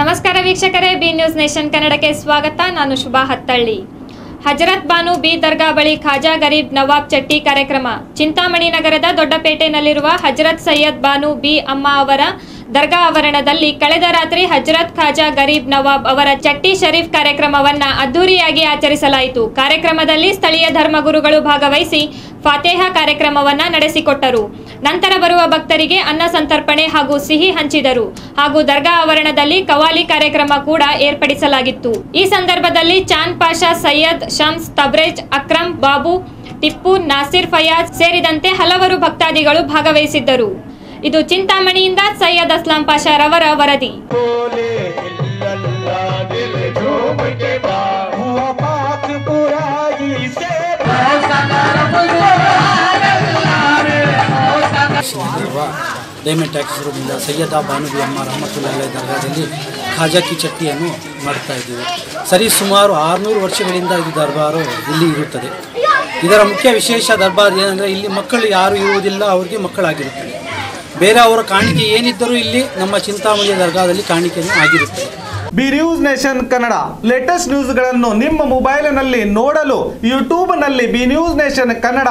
ನಮಸ್ಕಾರ ವೀಕ್ಷಕರೇ, B news nation ಕನ್ನಡಕ್ಕೆ ಸ್ವಾಗತ. ನಾನು ಶುಭಾ ಹತ್ತಳ್ಳಿ. ಹಜರತ್ ಬಾನು ಬಿ ದರ್ಗಾ ಬಳಿ ಖಾಜಾ ಗರೀಬ್ ನವಾಬ್ ಚಟ್ಟಿ ಕಾರ್ಯಕ್ರಮ. ಚಿಂತಾಮಣಿ ನಗರದ ದೊಡ್ಡಪೇಟೆನಲ್ಲಿರುವ ಹಜರತ್ ಸೈಯದ್ ಬಾನು ಬಿ ಅಮ್ಮ ಅವರ ದರ್ಗಾ ಆವರಣದಲ್ಲಿ ಕಳೆದ ರಾತ್ರಿ ಹಜರತ್ ಖಾಜಾ ಗರೀಬ್ ನವಾಬ್ ಅವರ ಚಟ್ಟಿ ಶರೀಫ್ ಕಾರ್ಯಕ್ರಮವನ್ನ ಅದ್ದೂರಿಯಾಗಿ ಆಚರಿಸಲಾಯಿತು. ಕಾರ್ಯಕ್ರಮದಲ್ಲಿ ಸ್ಥಳೀಯ ಧರ್ಮಗುರುಗಳು ಭಾಗವಹಿಸಿ ಫಾತೇಹ ಕಾರ್ಯಕ್ರಮವನ್ನ ನಡೆಸಿಕೊಟ್ಟರು. ನಂತರ ಬರುವ ಭಕ್ತರಿಗೆ ಅನ್ನ ಸಂತರ್ಪಣೆ ಹಾಗೂ ಸಿಹಿ ಹಂಚಿದರು ಹಾಗೂ ದರ್ಗಾ ಆವರಣದಲ್ಲಿ ಕವಾಲಿ ಕಾರ್ಯಕ್ರಮ ಕೂಡ ಏರ್ಪಡಿಸಲಾಗಿತ್ತು. ಈ ಸಂದರ್ಭದಲ್ಲಿ ಚಾಂದ್ ಪಾಷಾ, ಸೈಯದ್ ಶಮ್ಸ್, ತಬ್ರೇಜ್ ಅಕ್ರಮ್ ಬಾಬು, ಟಿಪ್ಪು, ನಾಸಿರ್ ಫಯಾಜ್ ಸೇರಿದಂತೆ ಹಲವರು ಭಕ್ತಾದಿಗಳು ಭಾಗವಹಿಸಿದ್ದರು. ಇದು ಚಿಂತಾಮಣಿಯಿಂದ ಸೈಯದ್ ಅಸ್ಲಾಂ ಪಾಷಾ ರವರ ವರದಿ. ಇರುವ ಡೈಮಂಡ್ ರೂಮಿಂದ ಸೈಯದ ಬಾನುಬಿ ಅಮ್ಮ ರಹಮತ್ತುಲ್ಲ ದರ್ಗಾದಲ್ಲಿ ಖಾಜಾಕಿ ಚಟ್ಟಿಯನ್ನು ಮಾಡ್ತಾ ಇದ್ದೀವಿ. ಸರಿ, ಸುಮಾರು ಆರುನೂರು ವರ್ಷಗಳಿಂದ ಇದು ದರ್ಬಾರು ಇಲ್ಲಿ ಇರುತ್ತದೆ. ಇದರ ಮುಖ್ಯ ವಿಶೇಷ ದರ್ಬಾರ್ ಏನಂದರೆ ಇಲ್ಲಿ ಮಕ್ಕಳು ಯಾರು ಇರುವುದಿಲ್ಲ, ಅವರಿಗೆ ಮಕ್ಕಳಾಗಿರುತ್ತದೆ ಬೇರೆ ಅವರ ಕಾಣಿಕೆ ಏನಿದ್ದರೂ ಇಲ್ಲಿ ನಮ್ಮ ಚಿಂತಾಮಣಿ ದರ್ಗಾದಲ್ಲಿ ಕಾಣಿಕೆಯನ್ನು ಆಗಿರುತ್ತದೆ. B news nation Kannada latest ನ್ಯೂಸ್ಗಳನ್ನು ನಿಮ್ಮ ಮೊಬೈಲಿನಲ್ಲಿ ನೋಡಲು ಯೂಟ್ಯೂಬ್ನಲ್ಲಿ ಬಿ ನ್ಯೂಸ್ ನೇಷನ್ ಕನ್ನಡ